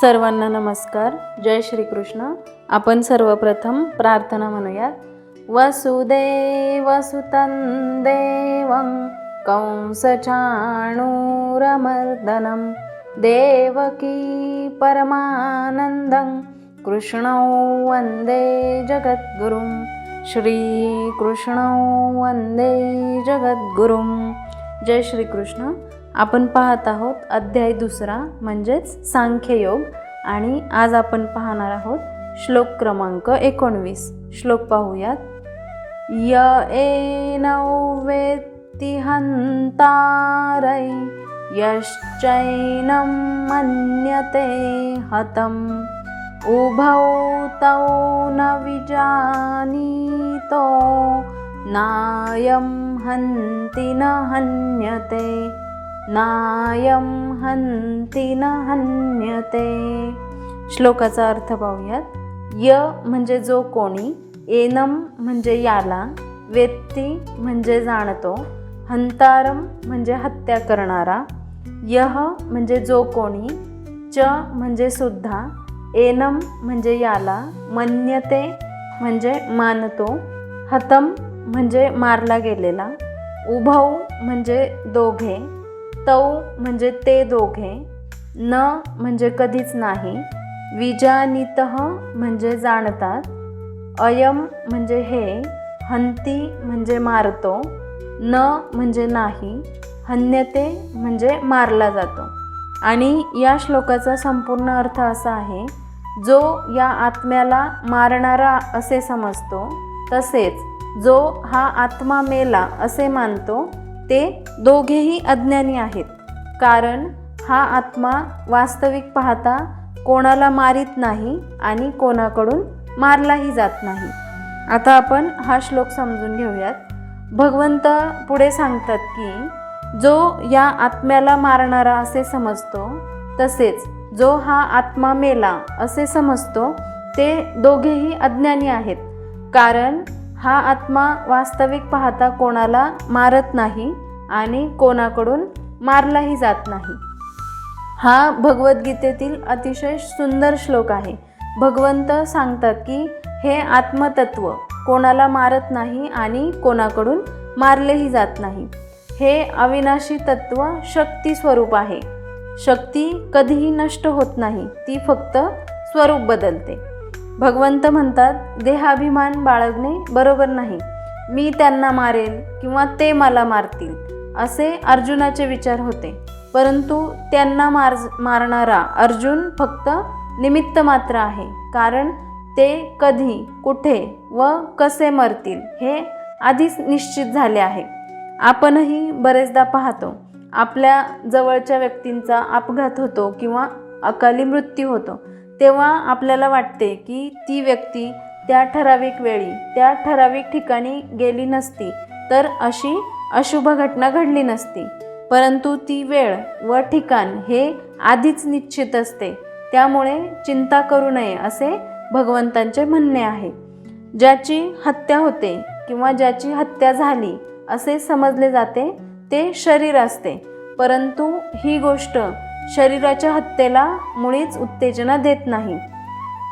सर्वांना नमस्कार. जय श्रीकृष्ण. आपण सर्वप्रथम प्रार्थना म्हणूयात. वसुदेवसुतं देवं कंसचाणूरमर्दनं. देवकी परमानन्दं. कृष्णौ वन्दे जगद्गुरुं. श्रीकृष्णौ वन्दे जगद्गुरुं. जय श्रीकृष्ण. आपण पाहत आहोत अध्याय दुसरा म्हणजेच सांख्ययोग. आणि आज आपण पाहणार आहोत श्लोक क्रमांक एकोणवीस. श्लोक पाहूयात. य एनौ वेत्ति हन्तारै यश्चैनं मन्यते हतम्। उभौ तौ न विजानीतो। नायं हन्ति न हन्यते। नायम हन्ति न हन्यते. श्लोकाचा अर्थ पाहूयात. य म्हणजे जो कोणी एनम म्हणजे याला वेत्ती म्हणजे जाणतो हंतारम म्हणजे हत्या करणारा यह म्हणजे जो कोणी च म्हणजे सुद्धा एनम म्हणजे याला मन्यते म्हणजे मानतो हतम म्हणजे मारला गेलेला उभव म्हणजे दोघे तौ म्हणजे ते दोघे न म्हणजे कधीच नाही विजानित म्हणजे जाणतात अयम म्हणजे हे हंती म्हणजे मारतो न म्हणजे नाही हन्यते म्हणजे मारला जातो. आणि या श्लोकाचा संपूर्ण अर्थ असा आहे जो या आत्म्याला मारणारा असे समजतो तसेच जो हा आत्मा मेला असे मानतो ते दोघेही अज्ञानी आहेत. कारण हा आत्मा वास्तविक पाहता कोणाला मारित नाही आणि कोणाकडून मारलाही जात नाही. आता आपण हा श्लोक समजून घेऊयात. भगवंत पुढे सांगतात की जो या आत्म्याला मारणारा असे समजतो तसेच जो हा आत्मा मेला असे समजतो ते दोघेही अज्ञानी आहेत. कारण हा आत्मा वास्तविक पाहता कोणाला मारत नाही आणि कोणाकडून मारलाही जात नाही. हा भगवद्गीतेतील अतिशय सुंदर श्लोक आहे. भगवंत सांगतात की हे आत्मतत्व कोणाला मारत नाही आणि कोणाकडून मारलेही जात नाही. हे अविनाशी तत्व शक्ती स्वरूप आहे. शक्ती कधीही नष्ट होत नाही ती फक्त स्वरूप बदलते. भगवंत म्हणतात देहाभिमान बाळगणे बरोबर नाही. मी त्यांना मारेल किंवा ते मला मारतील. असे अर्जुनाचे विचार होते. परंतु त्यांना मार मारणारा अर्जुन फक्त निमित्त मात्र आहे कारण ते कधी कुठे व कसे मरतील हे आधीच निश्चित झाले आहे. आपणही बरेचदा पाहतो आपल्या जवळच्या व्यक्तींचा अपघात होतो किंवा अकाली मृत्यू होतो. तेव्हा आपल्याला वाटते की ती व्यक्ती त्या ठराविक वेळी त्या ठराविक ठिकाणी गेली नसती तर अशी अशुभ घटना घडली नसती. परंतु ती वेळ व ठिकाण हे आधीच निश्चित असते. त्यामुळे चिंता करू नये असे भगवंतांचे म्हणणे आहे. ज्याची हत्या होते किंवा ज्याची हत्या झाली असे समजले जाते ते शरीर असते. परंतु ही गोष्ट शरीराच्या हत्येला मुळीच उत्तेजना देत नाही.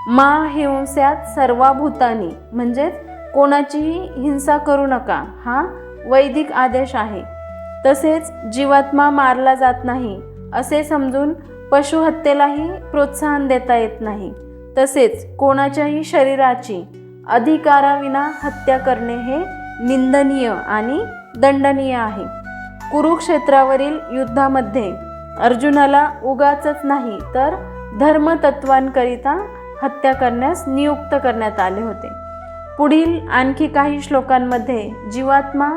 मा हिंस्यात सर्वाभूतानी म्हणजेच कोणाचीही हिंसा करू नका हा वैदिक आदेश आहे. तसेच जीवात्मा मारला जात नाही असे समजून पशुहत्येलाही प्रोत्साहन देता येत नाही. तसेच कोणाच्याही शरीराची अधिकाराविना हत्या करणे हे निंदनीय आणि दंडनीय आहे. कुरुक्षेत्रावरील युद्धामध्ये अर्जुनाला उगाचच नाही तर धर्मतत्वांकरिता हत्या करण्यास नियुक्त करण्यात आले होते. पुढील आणखी काही श्लोकांमध्ये जीवात्मा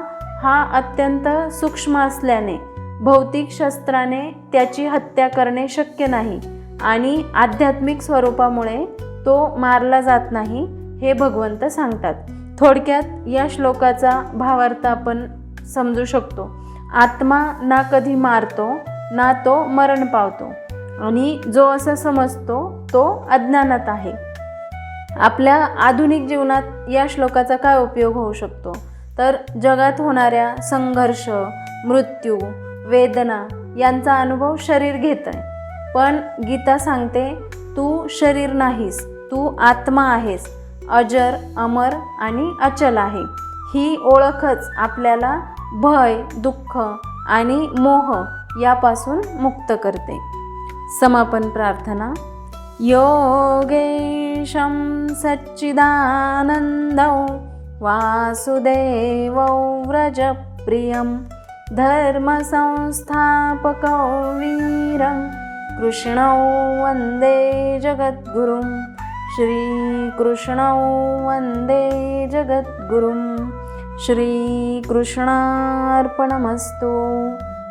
हा अत्यंत सूक्ष्म असल्याने भौतिक शस्त्राने त्याची हत्या करणे शक्य नाही आणि आध्यात्मिक स्वरूपामुळे तो मारला जात नाही हे भगवंत सांगतात. थोडक्यात या श्लोकाचा भावार्थ आपण समजू शकतो. आत्मा ना कधी मारतो ना तो मरण पावतो. आणि जो असं समजतो तो अज्ञानात आहे. आपल्या आधुनिक जीवनात या श्लोकाचा काय उपयोग होऊ शकतो? तर जगात होणाऱ्या संघर्ष मृत्यू वेदना यांचा अनुभव शरीर घेत आहे. पण गीता सांगते तू शरीर नाहीस तू आत्मा आहेस. अजर अमर आणि अचल आहे. ही ओळखच आपल्याला भय दुःख आणि मोह यापासून मुक्त करते. समापन प्रार्थना. योगेशं सच्चिदानन्दौ वासुदेवौ व्रजप्रियं धर्मसंस्थापकौ वीरं कृष्णौ वन्दे जगद्गुरुं श्रीकृष्णौ वन्दे जगद्गुरुं श्रीकृष्णार्पणमस्तु।